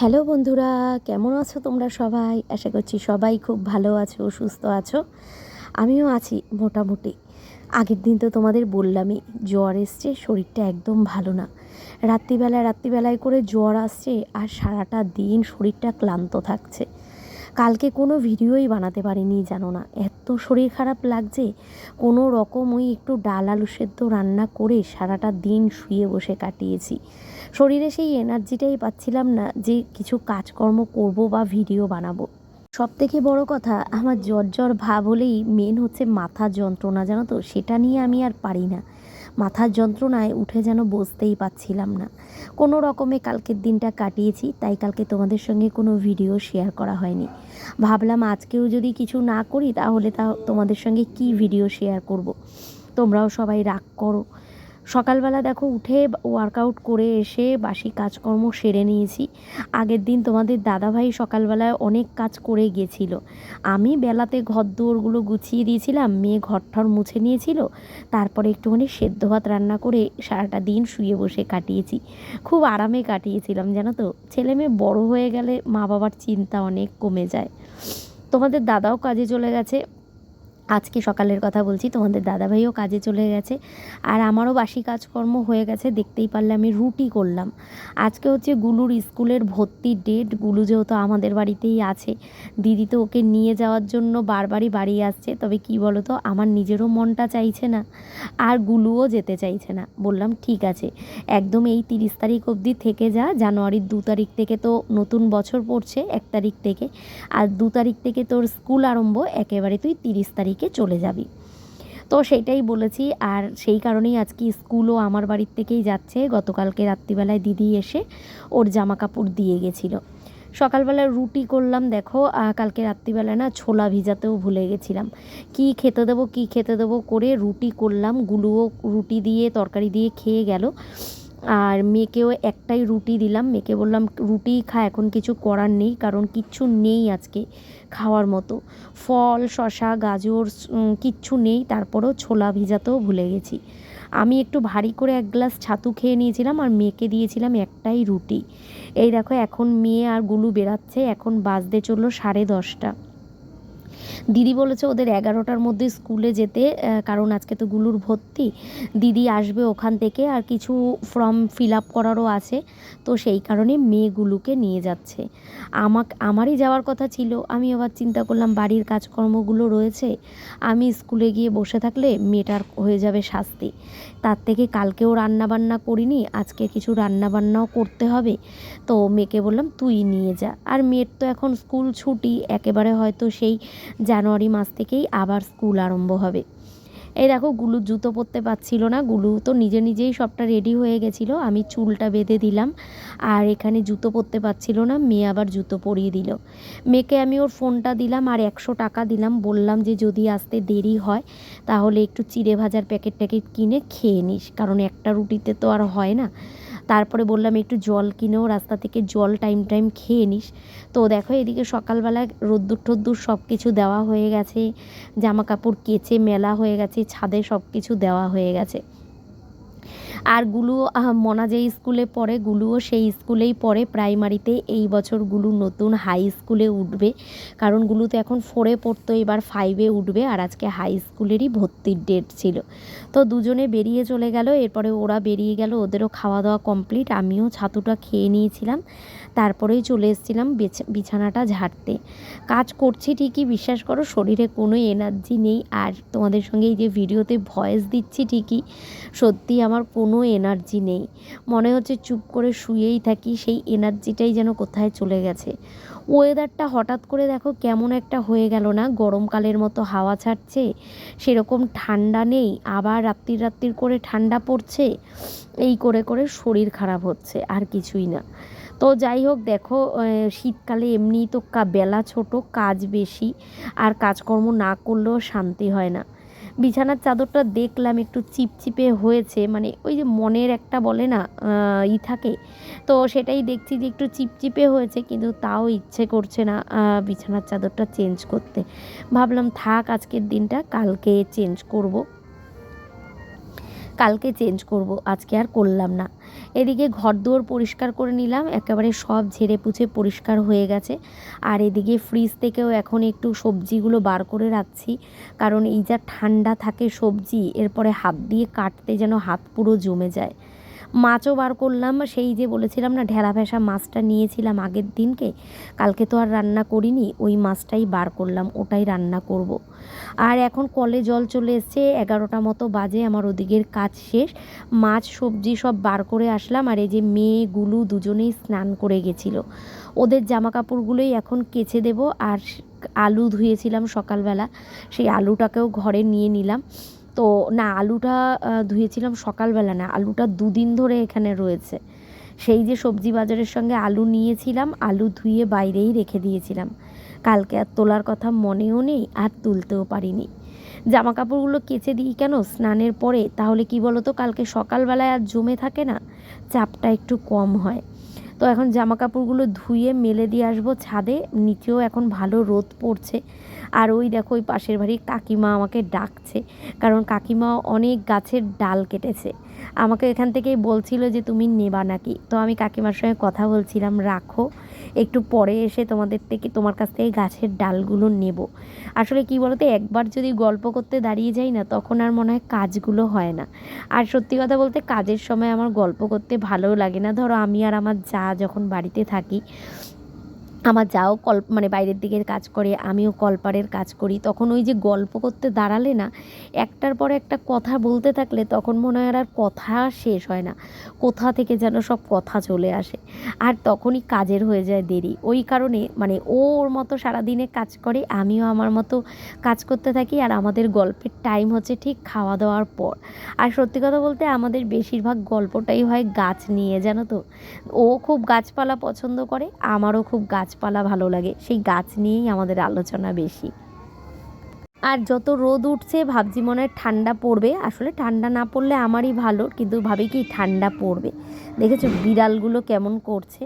Hello বন্ধুরা, কেমন আছো তোমরা সবাই? আশা করছি সবাই খুব ভালো আছো, সুস্থ আছো। আমিও আছি মোটামুটি। আগের দিন তো তোমাদের বললামই, জ্বর এসছে, শরীরটা একদম ভালো না। রাত্রিবেলা, রাত্রিবেলায় করে জ্বর আসছে আর সারাটা দিন শরীরটা ক্লান্ত থাকছে। কালকে কোনো ভিডিওই বানাতে পারিনি, জানো না। এত শরীর খারাপ লাগছে, কোনো রকম ওই একটু ডাল আলু সেদ্ধ রান্না করে সারাটা দিন শুয়ে বসে কাটিয়েছি। শরীরে সেই এনার্জিটাই পাচ্ছিলাম না যে কিছু কাজকর্ম করব বা ভিডিও বানাবো। সব থেকে বড় কথা, আমার জ্বর জ্বর ভাব হলেই মেন হচ্ছে মাথার যন্ত্রণা, জানো তো? সেটা নিয়ে আমি আর পারি না। মাথার যন্ত্রণায় উঠে যেন বসতেই পাচ্ছিলাম না। কোনো রকমে কালকের দিনটা কাটিয়েছি, তাই কালকে তোমাদের সঙ্গে কোনো ভিডিও শেয়ার করা হয়নি। ভাবলাম আজকেও যদি কিছু না করি, তাহলে তা তোমাদের সঙ্গে কি ভিডিও শেয়ার করব। তোমরাও সবাই রাগ করো। সকালবেলা দেখো উঠে ওয়ার্কআউট করে এসে বাসি কাজকর্ম সেরে নিয়েছি। আগের দিন তোমাদের দাদাভাই সকালবেলায় অনেক কাজ করে গেছিল। আমি বেলাতে ঘর দুয়ারগুলো গুছিয়ে দিয়েছিলাম, মেয়ে ঘরঠর মুছে নিয়েছিল, তারপরে একটুখানি সেদ্ধ ভাত রান্না করে সারাটা দিন শুয়ে বসে কাটিয়েছি। খুব আরামে কাটিয়েছিলাম, জানো তো? ছেলে মেয়ে বড়ো হয়ে গেলে মা বাবার চিন্তা অনেক কমে যায়। তোমাদের দাদাও কাজে চলে গেছে আজকে সকালের কথা বলছি, তোমাদের দাদাভাইও কাজে চলে গেছে। আর আমারও বাসি কাজকর্ম হয়ে গেছে, দেখতেই পারলে আমি রুটি করলাম। আজকে হচ্ছে গুলুর স্কুলের ভর্তি ডেট, গুলু যেহেতু আমাদের বাড়িতেই আছে। দিদি তো ওকে নিয়ে যাওয়ার জন্য বারবারই বাড়ি আসছে, তবে কি বলো তো আমার নিজেরও মনটা চাইছে না, আর গুলুও যেতে চাইছে না। বললাম, ঠিক আছে, একদম এই তিরিশ তারিখ অবধি থেকে যা, জানুয়ারির দু তারিখ থেকে তো নতুন বছর পড়ছে, এক তারিখ থেকে। আর দু তারিখ থেকে তোর স্কুল আরম্ভ, একেবারে তুই তিরিশ তারিখে চলে যাবি। তো সেটাই বলেছি। আর সেই কারণেই আজকে স্কুলও আমার বাড়ির থেকেই যাচ্ছে। গতকালকে রাত্রিবেলায় দিদি এসে ওর জামা কাপড় দিয়ে গেছিল। সকালবেলা রুটি করলাম, দেখো কালকে রাত্রিবেলা না ছোলা ভিজাতেও ভুলে গেছিলাম। কি খেতে দেবো, কি খেতে দেবো করে রুটি করলাম। গুলুও রুটি দিয়ে, তরকারি দিয়ে খেয়ে গেল। আর মেয়েকেও একটাই রুটি দিলাম। মেয়েকে বললাম, রুটি খা, এখন কিছু করার নেই, কারণ কিচ্ছু নেই আজকে খাওয়ার মতো। ফল শশা গাজর কিচ্ছু নেই, তারপরেও ছোলা ভিজাতেও ভুলে গেছি। আমি একটু ভারী করে এক গ্লাস ছাতু খেয়ে নিয়েছিলাম আর মেয়েকে দিয়েছিলাম একটাই রুটি। এই দেখো, এখন মেয়ে আর গুলু বেরাচ্ছে এখন বাজতে চলল সাড়ে দশটা। দিদি বলেছে ওদের এগারোটার মধ্যে স্কুলে যেতে কারণ আজকে তো গুলুর ভর্তি। দিদি আসবে ওখান থেকে আর কিছু ফর্ম ফিল আপ করারও আছে। তো সেই কারণে মেয়েগুলোকে নিয়ে যাচ্ছে। আমাক আমারই যাওয়ার কথা ছিল। আমি আবার চিন্তা করলাম, বাড়ির কাজকর্মগুলো রয়েছে। আমি স্কুলে গিয়ে বসে থাকলে মেয়েটার হয়ে যাবে শাস্তি। তার থেকে কালকেও রান্না বান্না করিনি, আজকে কিছু রান্না বান্নাও করতে হবে। তো মেয়েকে বললাম, তুই নিয়ে যা। আর মেয়ের তো এখন স্কুল ছুটি, একেবারে হয়তো সেই জানুয়ারি মাস থেকেই আবার স্কুল আরম্ভ হবে। এই দেখো, গুলু জুতো পরতে পারছিল না। গুলু তো নিজে নিজেই সবটা রেডি হয়ে গেছিল। আমি চুলটা বেঁধে দিলাম। আর এখানে জুতো পরতে পারছিল না। মেয়ে আবার জুতো পরিয়ে দিল। মেয়েকে আমি ওর ফোনটা দিলাম আর একশো টাকা দিলাম। বললাম যে, যদি আসতে দেরি হয়, তাহলে একটু চিড়ে ভাজার প্যাকেট ট্যাকেট কিনে খেয়ে নিস। কারণ একটা রুটিতে তো আর হয় না। তারপরে বললাম, একটু জল কিনেও রাস্তা থেকে জল টাইম টাইম খেয়ে নিস। তো দেখো, এদিকে সকালবেলা রোদ্দুর টোদ্দুর সব কিছু দেওয়া হয়ে গেছে জামা কাপড় কেচে মেলা হয়ে গেছে, ছাদে সব কিছু দেওয়া হয়ে গেছে। আর গুলু মনা যে স্কুলে পড়ে, গুলুও সেই স্কুলেই পড়ে। প্রাইমারিতে এই বছর গুলু নতুন হাই স্কুলে উঠবে। কারণ গুলু তো এখন ফোরে পড়তো, এবার ফাইভে উঠবে আর আজকে হাই স্কুলেরই ভর্তির ডেট ছিল। তো দুজনে বেরিয়ে চলে গেল, এরপরে ওরা বেরিয়ে গেল, ওদেরও খাওয়া দাওয়া কমপ্লিট আমিও ছাতুটা খেয়ে নিয়েছিলাম। তারপরেই চলে এসেছিলাম বিছ- বিছানাটা ঝাড়তে। কাজ করছি ঠিকই, বিশ্বাস করো, শরীরে কোনো এনার্জি নেই। আর তোমাদের সঙ্গে এই যে ভিডিওতে ভয়েস দিচ্ছি ঠিকই, সত্যি আমার কোনো এনার্জি নেই। মনে হচ্ছে চুপ করে শুয়েই থাকি, সেই এনার্জিটাই যেন কোথায় চলে গেছে। ওয়েদারটা হঠাৎ করে দেখো কেমন একটা হয়ে গেল না? গরমকালের মতো হাওয়া ছাড়ছে, সেরকম ঠান্ডা নেই, আবার রাত্রির রাত্রির করে ঠান্ডা পড়ছে, এই করে করে শরীর খারাপ হচ্ছে, আর কিছুই না। তো যাই হোক, দেখো শীতকালে এমনি তো বেলা ছোট, কাজ বেশি, আর কাজকর্ম না করলেও শান্তি হয় না। বিছানার চাদরটা দেখলাম, একটু চিপচিপে হয়েছে মানে ওই যে মনের একটা বলে না ই থাকে, তো সেটাই দেখছি যে একটু চিপচিপে হয়েছে, কিন্তু তাও ইচ্ছে করছে না বিছানার চাদরটা চেঞ্জ করতে। ভাবলাম, থাক, আজকের দিনটা কালকে চেঞ্জ করব। কালকে চেঞ্জ করব, আজকে আর করলাম না। এদিকে ঘর দুয়ার পরিষ্কার করে নিলাম, একেবারে সব ঝেড়ে পুছে পরিষ্কার হয়ে গেছে। আর এদিকে ফ্রিজ থেকেও এখন একটু সবজিগুলো বার করে রাখছি, কারণ এই যা ঠান্ডা থাকে সবজি, এরপরে হাত দিয়ে কাটতে যেন হাত পুরো জমে যায়। মাছও বার করলাম। সেই যে বলেছিলাম না ঢেলা ভেসা মাছটা নিয়েছিলাম আগের দিনকে। কালকে তো আর রান্না করিনি, ওই মাছটাই বার করলাম, ওটাই রান্না করব। আর এখন কলে জল চলে এসছে, এগারোটা মতো বাজে, আমার ওদিকের কাজ শেষ। মাছ, সবজি সব বার করে আসলাম, আর এই যে মেয়েগুলো দুজনেই স্নান করে গেছিল। ওদের জামা কাপড়গুলোই এখন কেচে দেব, আর আলু ধুয়েছিলাম সকালবেলা, সেই আলুটাকেও ঘরে নিয়ে নিলাম। তো না, আলুটা ধুয়েছিলাম সকালবেলা না, আলুটা দুদিন ধরে এখানে রয়েছে। সেই যে সবজি বাজারের সঙ্গে আলু নিয়েছিলাম, আলু ধুয়ে বাইরেই রেখে দিয়েছিলাম। কালকে আর তোলার কথা মনেও নেই, আর তুলতেও পারিনি। জামা কাপড়গুলো কেচে দিই কেন স্নানের পরে? তাহলে কি বলো তো কালকে সকালবেলায় আর জমে থাকে না, চাপটা একটু কম হয়। তো এখন জামা কাপড়গুলো ধুয়ে মেলে দিয়ে আসব ছাদে, নিচেও এখন ভালো রোদ পড়ছে। আর ওই দেখো, ওই পাশের বাড়ির কাকিমা আমাকে ডাকছে, কারণ কাকিমা অনেক গাছের ডাল কেটেছে। আমাকে এখান থেকেই বলছিল যে, তুমি নেবা নাকি? তো আমি কাকিমার সঙ্গে কথা বলছিলাম, রাখো, একটু পরে এসে তোমাদের থেকে, তোমার কাছ থেকে গাছের ডালগুলো নেব। আসলে কি বলতো, একবার যদি গল্প করতে দাঁড়িয়ে যাই না, তখন আর মনে হয় কাজগুলো হয় না। আর সত্যি কথা বলতে, কাজের সময় আমার গল্প করতে ভালোও লাগে না। ধরো, আমি আর আমার যা যখন বাড়িতে থাকি আমার যাও, কল মানে বাইরের দিকের কাজ করে, আমিও কলপারের কাজ করি। তখন ওই যে গল্প করতে দাঁড়ালে না, একটার পর একটা কথা বলতে থাকলে তখন মনে হয় আর কথা শেষ হয় না। কোথা থেকে যেন সব কথা চলে আসে। আর তখনই কাজের হয়ে যায় দেরি। ওই কারণে মানে ওর মতো সারাদিনে কাজ করে, আমিও আমার মতো কাজ করতে থাকি। আর আমাদের গল্পের টাইম হচ্ছে ঠিক খাওয়া দাওয়ার পর। আর সত্যি কথা বলতে আমাদের বেশিরভাগ গল্পটাই হয় গাছ নিয়ে, জানো তো? ও খুব গাছপালা পছন্দ করে, আমারও খুব গাছপালা ভালো লাগে, সেই গাছ নিয়েই আমাদের আলোচনা বেশি। আর যত রোদ উঠছে, ভাবছি মনে হয় ঠান্ডা পড়বে। আসলে ঠান্ডা না পড়লে আমারই ভালো, কিন্তু ভাবি কি ঠান্ডা পড়বে। দেখেছ বিড়ালগুলো কেমন করছে।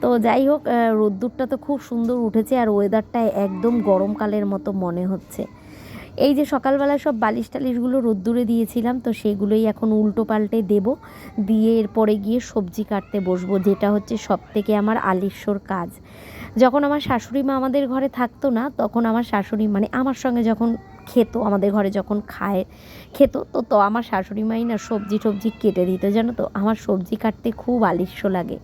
তো যাই হোক রোদ্দুরটা তো খুব সুন্দর উঠেছে, আর ওয়েদারটা একদম গরমকালের মতো মনে হচ্ছে। এই যে সকালবেলা সব বালিশ টালিশগুলো রোদ্দুরে দিয়েছিলাম, তো সেগুলোই এখন উল্টো পাল্টে দেব। দিয়ে এরপরে গিয়ে সবজি কাটতে বসবো, যেটা হচ্ছে সব থেকে আমার আলিস্যর কাজ। যখন আমার শাশুড়ি মা আমাদের ঘরে থাকতো না, তখন আমার শাশুড়ি মানে আমার সঙ্গে যখন খেত, আমাদের ঘরে যখন খায়, খেত, তো তো আমার শাশুড়ি মাই না সবজি টবজি কেটে দিত, জানো তো? আমার সবজি কাটতে খুব আলিস্য লাগে।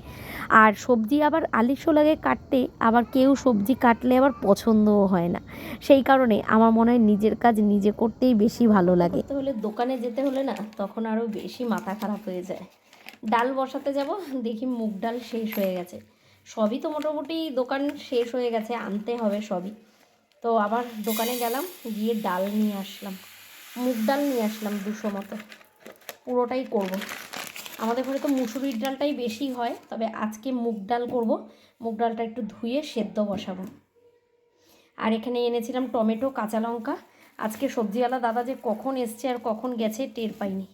আর সবজি আবার আলিস্য লাগে কাটতে, আবার কেউ সবজি কাটলে আবার পছন্দও হয় না। সেই কারণে আমার মনে হয় নিজের কাজ নিজে করতেই বেশি ভালো লাগে। হলে দোকানে যেতে হলে না তখন আরও বেশি মাথা খারাপ হয়ে যায়। ডাল বসাতে যাব, দেখি মুগ ডাল শেষ হয়ে গেছে। সবই তো মোটামুটি দোকান শেষ হয়ে গেছে, আনতে হবে সবই। তো আবার দোকানে গেলাম, গিয়ে ডাল নিয়ে আসলাম। মুগ ডাল নিয়ে আসলাম দুশো মতো। পুরোটাই করব। আমাদের ঘরে তো মুসুরির ডালটাই বেশি হয়, তবে আজকে মুগ ডাল করব। মুগ ডালটা একটু ধুয়ে সেদ্ধ বসাবো। আর এখানে এনেছিলাম টমেটো, কাঁচা লঙ্কা। আজকে সবজিওয়ালা দাদা যে কখন এসছে আর কখন গেছে টের পাইনি।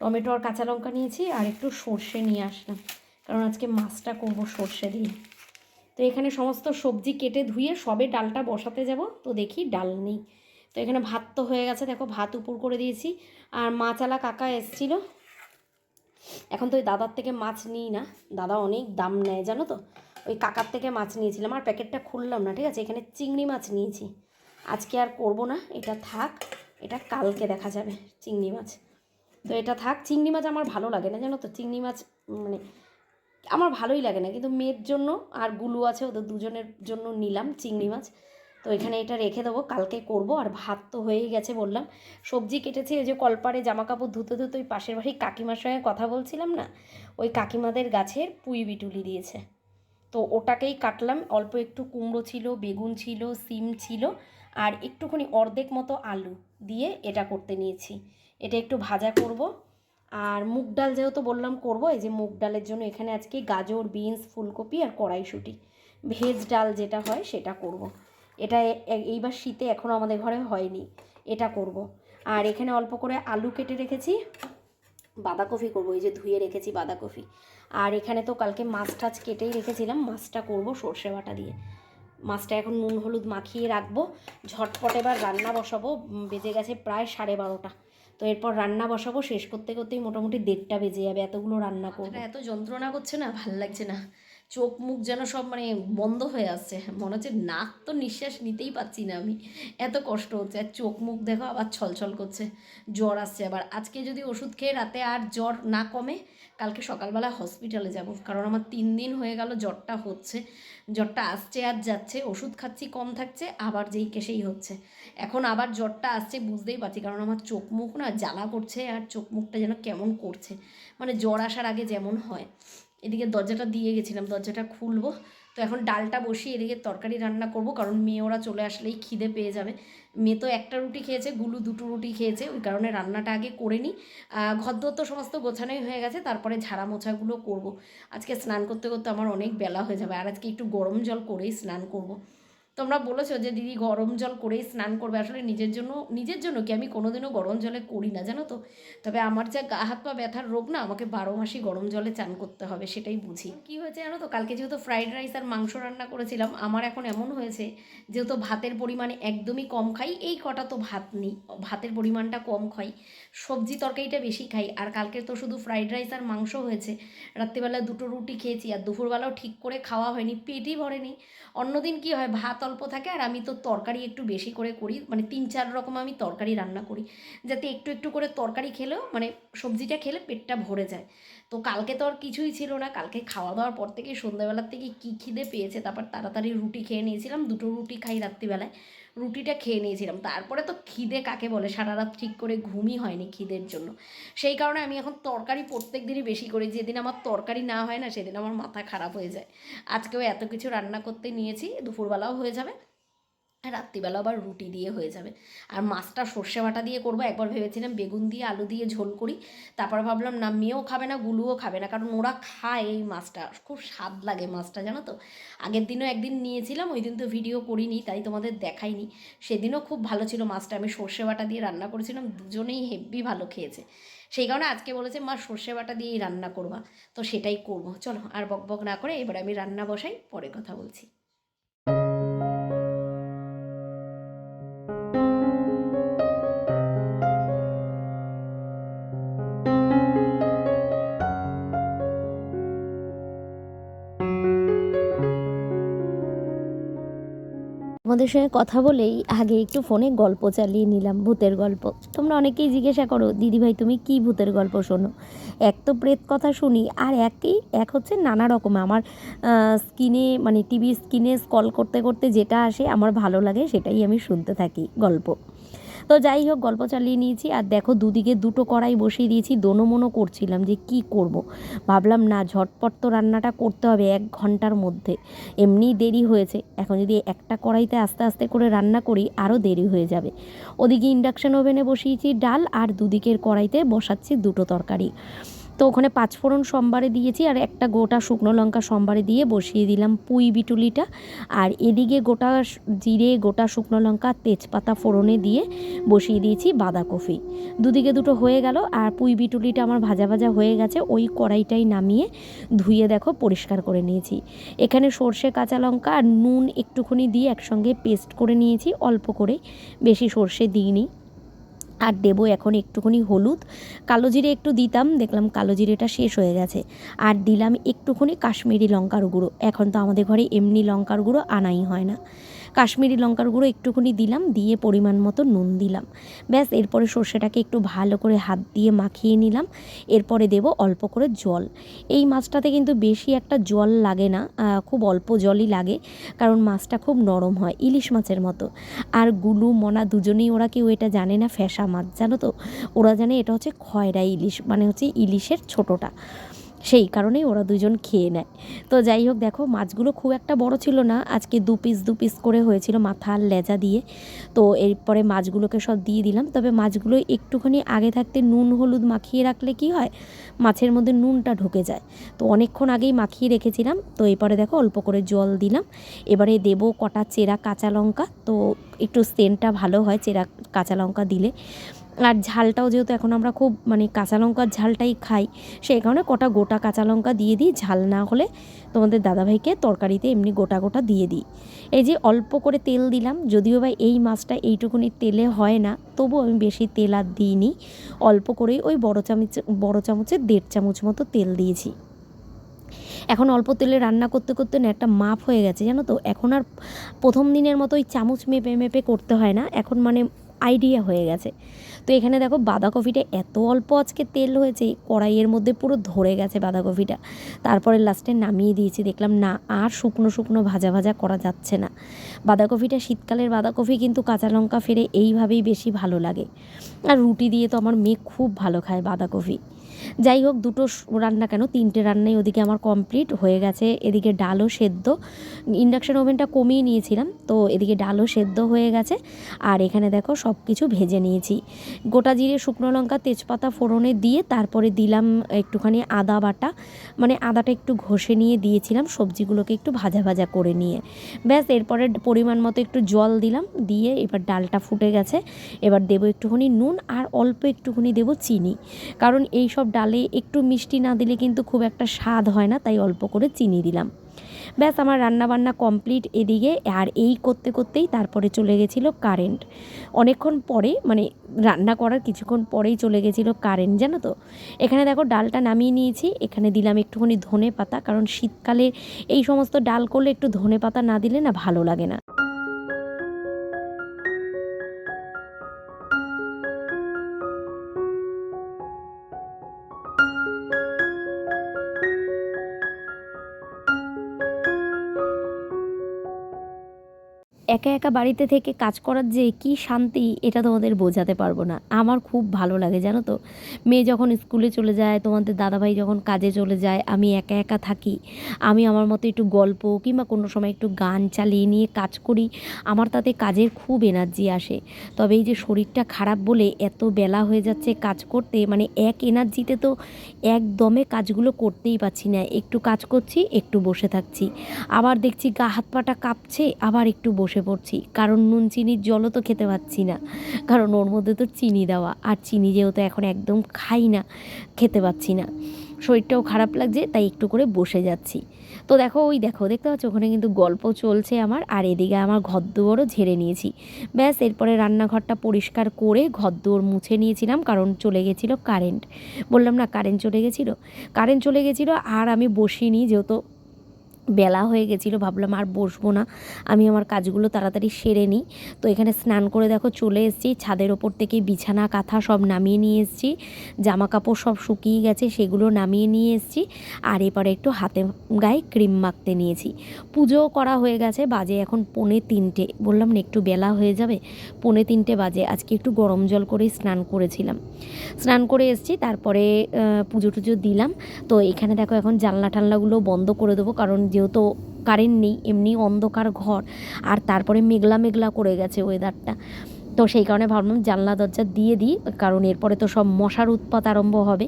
টমেটো আর কাঁচা লঙ্কা নিয়েছি আর একটু সর্ষে নিয়ে আসলাম, কারণ আজকে মাছটা করব সর্ষে দিয়ে। তো এখানে সমস্ত সবজি কেটে ধুয়ে সবে ডালটা বসাতে যাব, তো দেখি ডাল নেই। তো এখানে ভাত তো হয়ে গেছে, দেখো ভাত উপর করে দিয়েছি। আর মাছালা কাকা এসছিল এখন তো ওই দাদার থেকে মাছ নিই না। দাদা অনেক দাম নেয়, জানো তো? ওই কাকার থেকে মাছ নিয়েছিলাম। আর প্যাকেটটা খুললাম না, ঠিক আছে? এখানে চিংড়ি মাছ নিয়েছি। আজকে আর করব না, এটা থাক। এটা কালকে দেখা যাবে, চিংড়ি মাছ। তো এটা থাক। চিংড়ি মাছ আমার ভালো লাগে না, জানো তো? চিংড়ি মাছ মানে আমার ভালোই লাগে না। কিন্তু মেয়ের জন্য আর গুলু আছে, ওদের দুজনের জন্য নিলাম চিংড়ি মাছ। তো এখানে এটা রেখে দেবো। কালকে করব আর ভাত তো হয়েই গেছে বললাম। সবজি কেটেছি ওই যে কলপারে জামা কাপড় ধুতে ধুতে ওই পাশের বাড়ির কাকিমার সঙ্গে কথা বলছিলাম না? ওই কাকিমাদের গাছের পুঁই বিটুলি দিয়েছে। তো ওটাকেই কাটলাম, অল্প একটু কুমড়ো ছিল, বেগুন ছিল, সিম ছিল আর একটুখানি অর্ধেক মতো আলু দিয়ে এটা করতে নিয়েছি। এটা একটু ভাজা করব। আর মুগ ডাল যেহেতু বললাম করব, এই যে মুগ ডালের জন্য এখানে আজকে গাজর, বিনস, ফুলকপি আর কড়াইশুঁটি। ভেজ ডাল যেটা হয় সেটা করব। এটা এইবার শীতে এখনও আমাদের ঘরে হয়নি এটা করব। আর এখানে অল্প করে আলু কেটে রেখেছি বাঁধাকপি করব এই যে ধুয়ে রেখেছি বাঁধাকপি। আর এখানে তো কালকে মাছ টাছ কেটেই রেখেছিলাম মাছটা করব সর্ষে বাটা দিয়ে। মাছটা এখন নুন হলুদ মাখিয়ে রাখব ঝটপট এবার রান্না বসাবো বেজে গেছে প্রায় সাড়ে বারোটা। তো এরপর রান্না বসাবো শেষ করতে করতেই মোটামুটি দেড়টা বেজে যাবে এতগুলো রান্না করব। এত যন্ত্রণা করছে না ভালো লাগছে না। চোখ মুখ যেন সব মানে বন্ধ হয়ে আসছে মনে হচ্ছে নাক তো নিঃশ্বাস নিতেই পাচ্ছি না আমি। এত কষ্ট হচ্ছে। আর চোখ মুখ দেখো আবার ছলছল করছে। জ্বর আসছে আবার। আজকে যদি ওষুধ খেয়ে রাতে আর জ্বর না কমে, কালকে সকালবেলা হসপিটালে যাব। কারণ আমার তিন দিন হয়ে গেল জ্বরটা হচ্ছে। জ্বরটা আসছে আর যাচ্ছে। ওষুধ খাচ্ছি, কম থাকছে, আবার যেই কেসেই হচ্ছে। এখন আবার জ্বরটা আসছে বুঝতেই পারছি। কারণ আমার চোখ মুখ না জ্বালা করছে আর চোখ মুখটা যেন কেমন করছে। মানে জ্বর আসার আগে যেমন হয়। এদিকে দরজাটা দিয়ে গেছিলাম, দরজাটা খুলবো। তো এখন ডালটা বসিয়ে এদিকে তরকারি রান্না করব, কারণ মেয়ে ওরা চলে আসলেই খিদে পেয়ে যাবে। মেয়ে তো একটা রুটি খেয়েছে, গুলু দুটো রুটি খেয়েছে, ওই কারণে রান্নাটা আগে করে নিই। ঘর দর তো সমস্ত গোছানোই হয়ে গেছে, তারপরে ঝাড়া মোছাগুলো করব। আজকে স্নান করতে করতে আমার অনেক বেলা হয়ে যাবে, আর আজকে একটু গরম জল করেই স্নান করব। তোমরা বলেছ যে দিদি গরম জল করেই স্নান করবে। আসলে নিজের জন্য নিজের জন্য কি? আমি কোনোদিনও গরম জলে করি না, জানো তো? তবে আমার যা গা, হাত পা ব্যথার রোগ না, আমাকে বারো মাসই গরম জলে চান করতে হবে, সেটাই বুঝি। কি হয়েছে জানো তো? কালকে যেহেতু ফ্রাইড রাইস আর মাংস রান্না করেছিলাম, আমার এখন এমন হয়েছে যেহেতু ভাতের পরিমাণ একদমই কম খাই, এই কটা তো ভাত নেই, ভাতের পরিমাণটা কম খাই, সবজি তরকারিটা বেশি খাই, আর কালকে তো শুধু ফ্রাইড রাইস আর মাংস হয়েছে, রাত্রিবেলা দুটো রুটি খেয়েছি, আর দুপুরবেলাও ঠিক করে খাওয়া হয়নি, পেটই ভরেনি। অন্যদিন কি হয়, ভাত অল্প থাকে আর আমি তো তরকারি একটু বেশি করে করি মানে তিন চার রকম আমি তরকারি রান্না করি, যাতে একটু একটু করে তরকারি খেলেও মানে সবজিটা খেলে পেটটা ভরে যায়। তো কালকে তো আর কিছুই ছিল না। কালকে খাওয়া দাওয়ার পর থেকে সন্ধ্যাবেলার থেকে কী খিদে পেয়েছে তারপর তাড়াতাড়ি রুটি খেয়ে নিয়েছিলাম, দুটো রুটি খাই রাত্রিবেলায়। রুটিটা খেয়ে নিয়েছিলাম। তারপরে তো খিদে কাকে বলে? সারা রাত ঠিক করে ঘুমই হয়নি খিদের জন্য। সেই কারণে আমি এখন তরকারি প্রত্যেক দিনই বেশি করি। যেদিন আমার তরকারি না হয় না, সেদিন আমার মাথা খারাপ হয়ে যায়। আজকেও এত কিছু রান্না করতে নিয়েছি, দুপুরবেলাও হয়ে যাবে। রাত্রিবেলা আবার রুটি দিয়ে হয়ে যাবে। আর মাছটা সর্ষে বাটা দিয়ে করব। একবার ভেবেছিলাম বেগুন দিয়ে, আলু দিয়ে ঝোল করি। তারপর ভাবলাম, না, মেয়েও খাবে না, গুলুও খাবে না। কারণ ওরা খায় এই মাছটা। খুব স্বাদ লাগে মাছটা, জানো তো? আগের দিনও একদিন নিয়েছিলাম, ওই দিন তো ভিডিও করিনি, তাই তোমাদের দেখাইনি। সেদিনও খুব ভালো ছিল মাছটা। আমি সর্ষে বাটা দিয়ে রান্না করেছিলাম, দুজনেই হেভি ভালো খেয়েছে। সেই কারণে আজকে বলেছে, মা, সর্ষে বাটা দিয়েই রান্না করবা। তো সেটাই করব। চলো, আর বক বক না করে এবার আমি রান্না বসাই, পরে কথা বলছি। তোমাদের সঙ্গে কথা বলেই আগে একটু ফোনে গল্প চালিয়ে নিলাম, ভূতের গল্প। তোমরা অনেকেই জিজ্ঞাসা করো, দিদিভাই, তুমি কি ভূতের গল্প শোনো? এক তো প্রেত কথা শুনি, আর একই, এক হচ্ছে নানা রকম। আমার স্কিনে মানে টিভি স্কিনে স্কল করতে করতে যেটা আসে, আমার ভালো লাগে সেটাই আমি শুনতে থাকি গল্প। তো যাই হোক, গল্প চালিয়ে নিয়েছি। আর দেখো, দুদিকে দুটো কড়াই বসিয়ে দিয়েছি। দোনো করছিলাম যে কি করব। ভাবলাম, না, ঝটপট তো রান্নাটা করতে হবে এক ঘণ্টার মধ্যে। এমনি দেরি হয়েছে। এখন যদি একটা কড়াইতে আস্তে আস্তে করে রান্না করি আরও দেরি হয়ে যাবে। ওদিকে ইন্ডাকশান ওভেনে বসিয়েছি ডাল, আর দুদিকের কড়াইতে বসাচ্ছি দুটো তরকারি। তো ওখানে পাঁচফোড়ন সোমবারে দিয়েছি আর একটা গোটা শুকনো লঙ্কা সোমবারে দিয়ে বসিয়ে দিলাম পুঁই বিটুলিটা। আর এদিকে গোটা জিরে, গোটা শুকনো লঙ্কা, তেজপাতা ফোড়নে দিয়ে বসিয়ে দিয়েছি বাঁধাকপি। দুদিকে দুটো হয়ে গেল আর পুঁই বিটুলিটা আমার ভাজা ভাজা হয়ে গেছে, ওই কড়াইটাই নামিয়ে ধুয়ে দেখো পরিষ্কার করে নিয়েছি। এখানে সর্ষে কাঁচা লঙ্কা আর নুন একটুখানি দিয়ে একসঙ্গে পেস্ট করে নিয়েছি, অল্প করে বেশি সর্ষে দিইনি। আর দেব এখন একটুখানি হলুদ। কালো জিরে একটু দিতাম, দেখলাম কালো জিরেটা শেষ হয়ে গেছে। আর দিলাম একটুখানি কাশ্মীরি লঙ্কার গুঁড়ো। এখন তো আমাদের ঘরে এমনি লঙ্কার গুঁড়ো আনাই হয় না। কাশ্মীরি লঙ্কার গুঁড়ো একটুখানি দিলাম, দিয়ে পরিমাণ মতো নুন দিলাম। ব্যাস, এরপরে সর্ষেটাকে একটু ভালো করে হাত দিয়ে মাখিয়ে নিলাম। এরপরে দেব অল্প করে জল। এই মাছটাতে কিন্তু বেশি একটা জল লাগে না খুব অল্প জলই লাগে, কারণ মাছটা খুব নরম হয়, ইলিশ মাছের মতো। আর গুলু, মনা দুজনেই ওরা কেউ এটা জানে না ফ্যাসা মাছ, জানো তো? ওরা জানে এটা হচ্ছে খয়রা ইলিশ মানে হচ্ছে ইলিশের ছোটোটা। সেই কারণেই ওরা দুজন খেয়ে নেয়। তো যাই হোক, দেখো, মাছগুলো খুব একটা বড় ছিল না। আজকে দু পিস দু পিস করে হয়েছিল মাথা আর লেজা দিয়ে। তো এরপরে মাছগুলোকে সব দিয়ে দিলাম। তবে মাছগুলো একটুখানি আগে থাকতে নুন, হলুদ মাখিয়ে রাখলে কি হয়? মাছের মধ্যে নুনটা ঢুকে যায়। তো অনেকক্ষণ আগেই মাখিয়ে রেখেছিলাম। তো এরপরে দেখো, অল্প করে জল দিলাম। এবারে দেব কটা চেরা কাঁচা লঙ্কা। তো একটু সেন্টটা ভালো হয় চেরা কাঁচা লঙ্কা দিলে। আর ঝালটাও যেহেতু এখন আমরা খুব মানে কাঁচা লঙ্কার ঝালটাই খাই, সেই কারণে কটা গোটা কাঁচা লঙ্কা দিয়ে দিই। ঝাল না হলে তোমাদের দাদাভাইকে তরকারিতে এমনি গোটা গোটা দিয়ে দিই। এই যে অল্প করে তেল দিলাম, যদিও বা এই মাছটা এইটুকুনি তেলে হয় না তবু আমি বেশি তেল আর দিইনি। অল্প করেই ওই বড় চামচ, বড় চামচের দেড় চামচ মতো তেল দিয়েছি। এখন অল্প তেলে রান্না করতে করতে না একটা মাপ হয়ে গেছে, জানো তো? এখন আর প্রথম দিনের মতো ওই চামচ মেপে মেপে করতে হয় না। এখন মানে আইডিয়া হয়ে গেছে। তো এখানে দেখো বাঁধাকপিটা এত অল্প আজকে তেল হয়েছে, কড়াইয়ের মধ্যে পুরো ধরে গেছে বাঁধাকপিটা। তারপরে লাস্টে নামিয়ে দিয়েছি, দেখলাম না, আর শুকনো শুকনো ভাজা ভাজা করা যাচ্ছে না। বাঁধাকপিটা শীতকালের বাঁধাকপি কিন্তু কাঁচা লঙ্কা ফেরে এইভাবেই বেশি ভালো লাগে। আর রুটি দিয়ে তো আমার মেয়ে খুব ভালো খায় বাঁধাকপি। যাই হোক, দুটো রান্না কেন, তিনটে রান্নাই ওদিকে আমার কমপ্লিট হয়ে গেছে। এদিকে ডালও সেদ্ধ। ইন্ডাকশান ওভেনটা কমিয়ে নিয়েছিলাম, তো এদিকে ডালও সেদ্ধ হয়ে গেছে। আর এখানে দেখো সব কিছু ভেজে নিয়েছি। গোটা জিরে, শুকনো লঙ্কা, তেজপাতা, ফোড়নে দিয়ে তারপরে দিলাম একটুখানি আদা বাটা। মানে আদাটা একটু ঘষে নিয়ে দিয়েছিলাম সবজিগুলোকে একটু ভাজা ভাজা করে নিয়ে। ব্যাস, এরপরে পরিমাণ মতো একটু জল দিলাম, দিয়ে এবার ডালটা ফুটে গেছে। এবার দেবো একটুখানি নুন আর অল্প একটুখানি দেবো চিনি। কারণ এই সব ডালে একটু মিষ্টি না দিলে কিন্তু খুব একটা স্বাদ হয় না, তাই অল্প করে চিনি দিলাম। ব্যাস, আমার রান্না বান্না কমপ্লিট এদিকে, আর এই করতে করতেই তারপরে চলে গেছিল কারেন্ট। অনেকক্ষণ পরে মানে রান্না করার কিছুক্ষণ পরেই চলে গেছিল কারেন্ট, জানো তো? এখানে দেখো ডালটা নামিয়ে নিয়েছি, এখানে দিলাম একটুখানি ধনে পাতা কারণ শীতকালে এই সমস্ত ডাল করলে একটু ধনে পাতা না দিলে না ভালো লাগে না। একা একা বাড়িতে থেকে কাজ করার যে কি শান্তি, এটা তোমাদের বোঝাতে পারব না। আমার খুব ভালো লাগে, জানো তো? মেয়ে যখন স্কুলে চলে যায়, তোমাদের দাদাভাই যখন কাজে চলে যায়, আমি একা একা থাকি। আমি আমার মতো একটু গল্প কিংবা কোনো সময় একটু গান চালিয়ে নিয়ে কাজ করি, আমার তাতে কাজের খুব এনার্জি আসে। তবে এই যে শরীরটা খারাপ বলে এত বেলা হয়ে যাচ্ছে কাজ করতে মানে এক এনার্জিতে তো একদমে কাজগুলো করতেই পারছি না। একটু কাজ করছি, একটু বসে থাকছি। আবার দেখছি গা হাত পাটা কাঁপছে, আবার একটু বসে পড়ছি। কারণ নুন চিনির জলও তো খেতে পাচ্ছি না। কারণ ওর মধ্যে তো চিনি দেওয়া। আর চিনি যেহেতু এখন একদম খাই না, খেতে পাচ্ছি না। শরীরটাও খারাপ লাগছে, তাই একটু করে বসে যাচ্ছি। তো দেখো, ওই দেখো, দেখতে পাচ্ছ? ওখানে কিন্তু গল্প চলছে আমার। আর এদিকে আমার ঘর ঘরদুয়ারও ঝেড়ে নিয়েছি। ব্যাস, এরপরে রান্নাঘরটা পরিষ্কার করে ঘর ঘরদুয়ার মুছে নিয়েছিলাম, কারণ চলে গেছিল কারেন্ট। বললাম, না, কারেন্ট চলে গেছিল। কারেন্ট চলে গেছিল, আর আমি বসিনি যেহেতু বেলা হয়ে গেছিল, ভাবলাম আর বসবো না। আমি আমার কাজগুলো তাড়াতাড়ি সেরে নিই। তো এখানে স্নান করে দেখো চলে এসেছি। ছাদের ওপর থেকে বিছানা, কাঁথা সব নামিয়ে নিয়ে এসেছি। জামা কাপড় সব শুকিয়ে গেছে, সেগুলো নামিয়ে নিয়ে এসেছি। আর এবারে একটু হাতে গায়ে ক্রিম মাখতে নিয়েছি। পুজোও করা হয়ে গেছে, বাজে এখন পৌনে তিনটে। বললাম না, একটু বেলা হয়ে যাবে? পৌনে তিনটে বাজে, আজকে একটু গরম জল করেই স্নান করেছিলাম। স্নান করে এসেছি, তারপরে পুজো টুজো দিলাম। তো এখানে দেখো এখন জানলা টানলাগুলো বন্ধ করে দেবো, কারণ যেহেতু কারেন্ট নেই, এমনি অন্ধকার ঘর। আর তারপরে মেঘলা মেঘলা করে গেছে ওয়েদারটা তো সেই কারণে ভাবলাম জানলা, দরজা দিয়ে দিই, কারণ এরপরে তো সব মশার উৎপাত আরম্ভ হবে।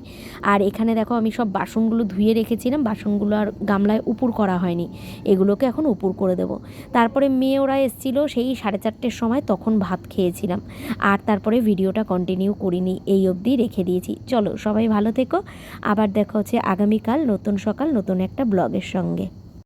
আর এখানে দেখো আমি সব বাসনগুলো ধুয়ে রেখেছিলাম, বাসনগুলো আর গামলায় উপুর করা হয়নি। এগুলোকে এখন উপুর করে দেব। তারপরে মেয়ে ওরা এসেছিল সেই সাড়ে চারটের সময়, তখন ভাত খেয়েছিলাম। আর তারপরে ভিডিওটা কন্টিনিউ করিনি, এই অবধি রেখে দিয়েছি। চলো সবাই ভালো থেকো। আবার দেখা হচ্ছে আগামীকাল নতুন সকাল, নতুন একটা ব্লগের সঙ্গে।